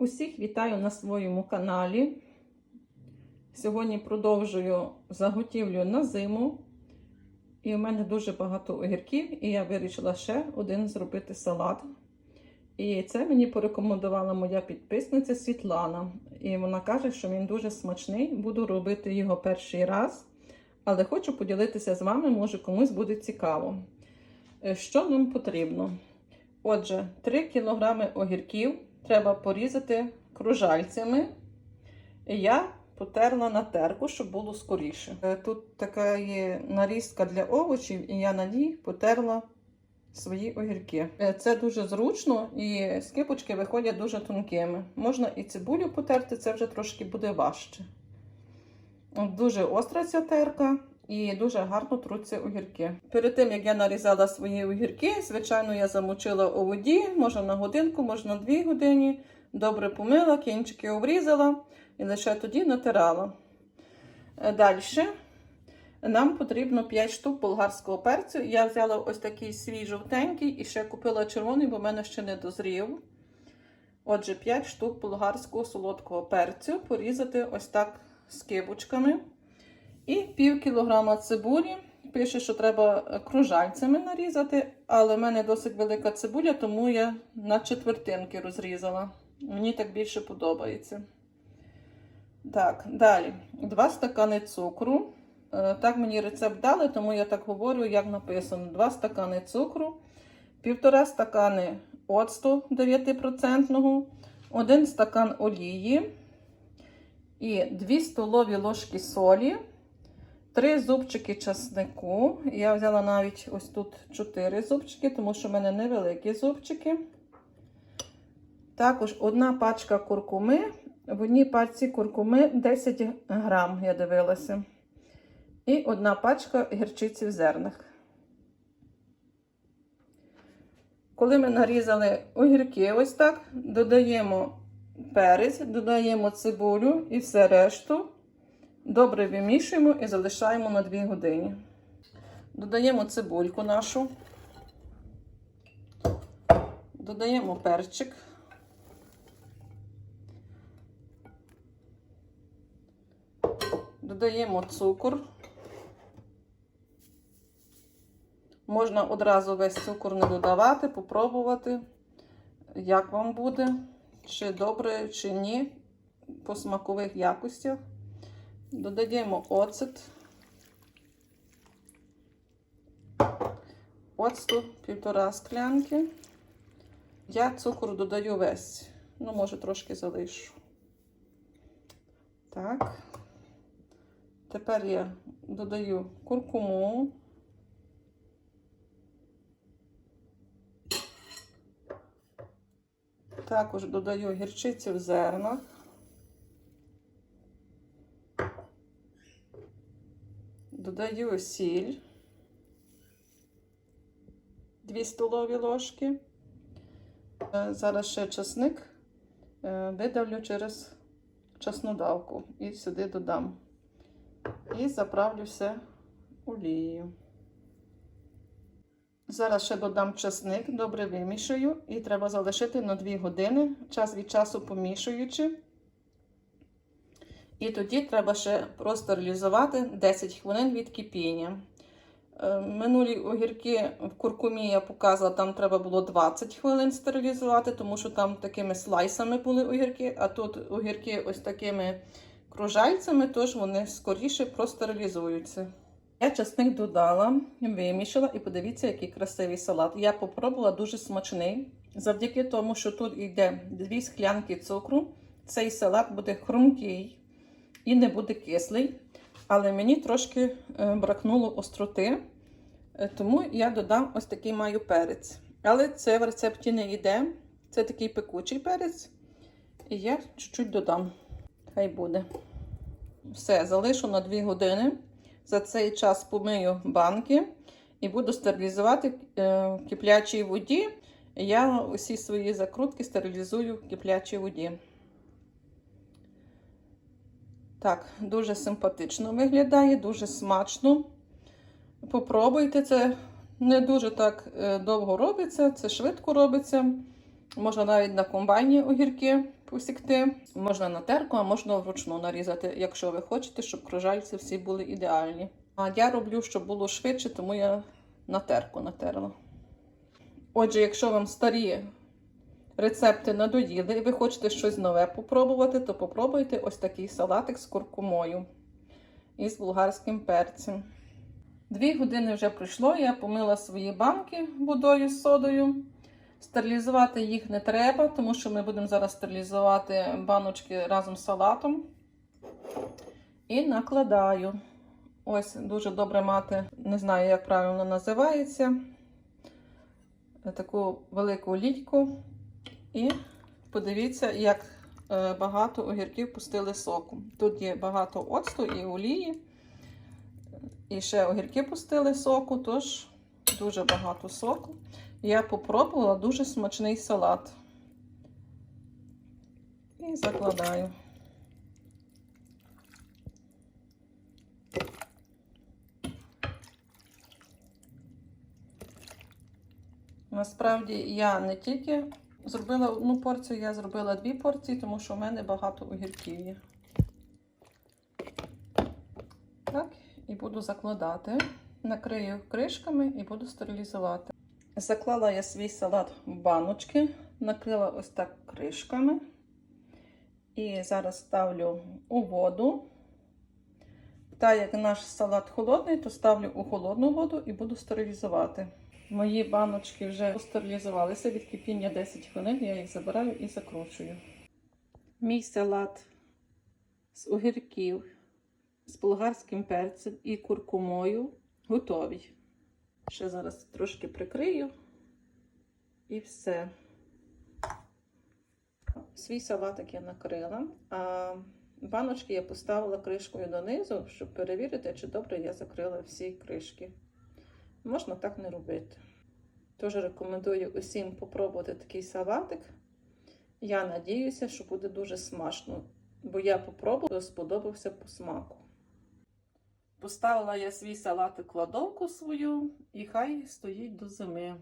Усіх вітаю на своєму каналі. Сьогодні продовжую заготівлю на зиму. І у мене дуже багато огірків, і я вирішила ще один зробити салат. І це мені порекомендувала моя підписниця Світлана. І вона каже, що він дуже смачний. Буду робити його перший раз. Але хочу поділитися з вами, може комусь буде цікаво. Е, Що нам потрібно? Отже, 3 кг огірків треба порізати кружальцями. І Я потерла на терку, щоб було скоріше. Е, Тут така є нарізка для овочів, і я на ній потерла свої огірки. Е, Це дуже зручно і скипочки виходять дуже тонкими. Можна і цибулю потерти, це вже трошки буде важче. Дуже остра ця терка і дуже гарно труться огірки. Перед тим, як я нарізала свої огірки, звичайно, я замочила у воді, можна на годинку, можна на 2 години. Добре помила, кінчики обрізала і лише тоді натирала. Далі нам потрібно 5 штук болгарського перцю. Я взяла ось такий свій жовтенький і ще купила червоний, бо в мене ще не дозрів. Отже, 5 штук болгарського солодкого перцю порізати ось так скибочками. І пів кілограма цибулі. Пише, що треба кружальцями нарізати, але в мене досить велика цибуля, тому я на четвертинки розрізала. Мені так більше подобається. Так, далі. Два стакани цукру. Е, Так мені рецепт дали, тому я так говорю, як написано: 2 стакани цукру, півтора стакани оцту 9%, 1 стакан олії і 2 столові ложки солі. Три зубчики часнику. Я взяла навіть ось тут 4 зубчики, тому що в мене невеликі зубчики. Також одна пачка куркуми. В одній пачці куркуми 10 грам, я дивилася. І одна пачка гірчиці в зернах. Коли ми нарізали огірки, ось так, додаємо перець, додаємо цибулю і все решту. Добре вимішуємо і залишаємо на 2 години. Додаємо цибульку нашу, додаємо перчик. Додаємо цукор. Можна одразу весь цукор не додавати, попробувати, як вам буде, чи добре, чи ні, по смакових якостях. Додаємо оцет. Оцту півтора склянки. Я цукор додаю весь. Ну, може, трошки залишу. Так. Тепер я додаю куркуму. Також додаю гірчицю в зернах. Додаю сіль, 2 столові ложки. Е, Зараз ще часник е, видавлю через часнодавку і сюди додам. І заправлю все олією. Зараз ще додам часник, добре вимішую, і треба залишити на 2 години, час від часу помішуючи. І тоді треба ще простерилізувати 10 хвилин від кипіння. Е, Минулі огірки в куркумі я показувала, там треба було 20 хвилин стерилізувати, тому що там такими слайсами були огірки, а тут огірки ось такими кружальцями, тож вони скоріше простерилізуються. Я часник додала, вимішала і подивіться, який красивий салат. Я попробувала дуже смачний. Завдяки тому, що тут йде 2 склянки цукру, цей салат буде хрумкий і не буде кислий. Але мені трошки е, бракнуло остроти, е, тому я додам ось такий маю перець. Але це в рецепті не йде. Це такий пекучий перець. І я чуть-чуть додам. Хай буде. Все, залишу на 2 години. За цей час помию банки і буду стерилізувати е, в киплячій воді. Я усі свої закрутки стерилізую в киплячій воді. Так, дуже симпатично виглядає, дуже смачно. Попробуйте це. Не дуже так е, довго робиться, це швидко робиться. Можна навіть на комбайні огірки посікти. Можна на терку, а можна вручну нарізати, якщо ви хочете, щоб кружальці всі були ідеальні. А я роблю, щоб було швидше, тому я на терку натерла. Отже, якщо вам старі рецепти надоїли і ви хочете щось нове попробувати, то попробуйте ось такий салатик з куркумою і з болгарським перцем. Дві години вже пройшло, я помила свої банки водою з содою. Стерилізувати їх не треба, тому що ми будемо зараз стерилізувати баночки разом з салатом. І накладаю. Ось дуже добре мати, не знаю, як правильно називається. Таку велику лійку. І подивіться, як е, багато огірків пустили соку. Тут є багато оцту і олії. І ще огірки пустили соку, тож дуже багато соку. Я попробувала дуже смачний салат. І закладаю. Насправді я не тільки зробила одну порцію, я зробила дві порції, тому що в мене багато огірків є. Так, і буду закладати. Накрию кришками і буду стерилізувати. Заклала я свій салат в баночки, накрила ось так кришками. І зараз ставлю у воду. Так як наш салат холодний, то ставлю у холодну воду і буду стерилізувати. Мої баночки вже стерилізувалися від кипіння 10 хвилин, я їх забираю і закручую. Мій салат з огірків, з болгарським перцем і куркумою готовий. Ще зараз трошки прикрию і все. Свій салатик я накрила, а баночки я поставила кришкою донизу, щоб перевірити, чи добре я закрила всі кришки. Можна так не робити. Тож рекомендую усім попробувати такий салатик. Я надіюся, що буде дуже смачно, бо я попробувала, сподобався по смаку. Поставила я свій салатик кладовку свою і хай стоїть до зими.